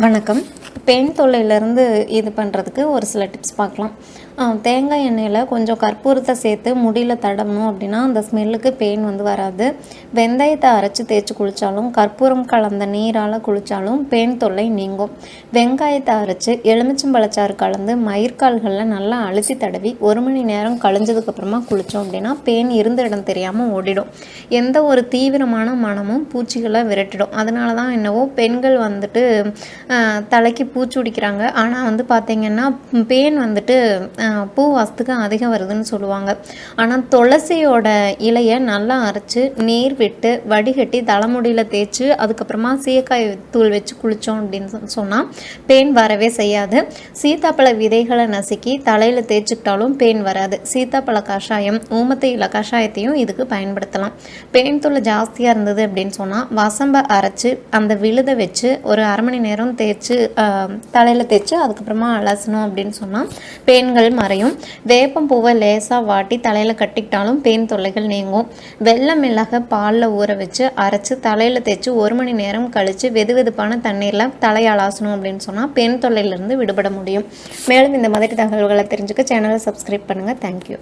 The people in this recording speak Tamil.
வணக்கம். பெண் தொல்லையிலேருந்து இது பண்ணுறதுக்கு ஒரு சில டிப்ஸ் பார்க்கலாம். தேங்காய் எண்ணெயில் கொஞ்சம் கற்பூரத்தை சேர்த்து முடியில் தடவணும் அப்படின்னா அந்த ஸ்மெல்லுக்கு பெயின் வந்து வராது. வெந்தயத்தை அரைச்சி தேய்ச்சி குளித்தாலும் கற்பூரம் கலந்த நீரால் குளித்தாலும் பெயின் தொல்லை நீங்கும். வெங்காயத்தை அரைச்சி எலுமிச்சம்பழச்சாறு கலந்து மயிர்கால்களில் நல்லா அழுத்தி தடவி ஒரு மணி நேரம் கழிஞ்சதுக்கப்புறமா குளித்தோம் அப்படின்னா பெயின் இருந்த இடம் தெரியாமல் ஓடிடும். எந்த ஒரு தீவிரமான மனமும் பூச்சிகளை விரட்டிடும். அதனால தான் என்னவோ பெண்கள் வந்துட்டு தலைக்கு பூச்சுடிக்கிறாங்க ஆனால் வந்து பார்த்திங்கன்னா பேன் வந்துட்டு பூ வாசத்துக்கு அதிகம் வருதுன்னு சொல்லுவாங்க. ஆனால் துளசியோட இலையை நல்லா அரைச்சி நீர் விட்டு வடிகட்டி தலைமுடியில் தேய்ச்சி அதுக்கப்புறமா சீயக்காய் தூள் வச்சு குளித்தோம் அப்படின்னு சொன்னால் பெயின் வரவே செய்யாது. சீத்தாப்பழ விதைகளை நசுக்கி தலையில் தேய்ச்சிக்கிட்டாலும் பெயின் வராது. சீத்தாப்பழ கஷாயம் ஊமத்தை இலை கஷாயத்தையும் இதுக்கு பயன்படுத்தலாம். பெயின் தொல்லை ஜாஸ்தியாக இருந்தது அப்படின்னு சொன்னால் வசம்பை அரைச்சி அந்த விழுதை வச்சு ஒரு அரை மணி நேரம் தேய்ச்சி தலையில் தேய்ச்சி அதுக்கப்புறமா அலசணும் அப்படின்னு சொன்னால் பெயின்கள் மறையும். வேப்பம் பூவை லேசாக வாட்டி தலையில் கட்டிக்கிட்டாலும் பெயின் தொல்லைகள் நீங்கும். வெள்ளை மிளகை பாலில் ஊற வச்சு அரைச்சி தலையில் தேய்ச்சி ஒரு மணி நேரம் கழித்து வெது வெதுப்பான தண்ணீரில் தலையை அலாசணும் அப்படின்னு சொன்னால் பெண் தொல்லையிலிருந்து விடுபட முடியும். மேலும் இந்த மாதிரி தகவல்களை தெரிஞ்சுக்க சேனலை சப்ஸ்கிரைப் பண்ணுங்கள் தேங்க்யூ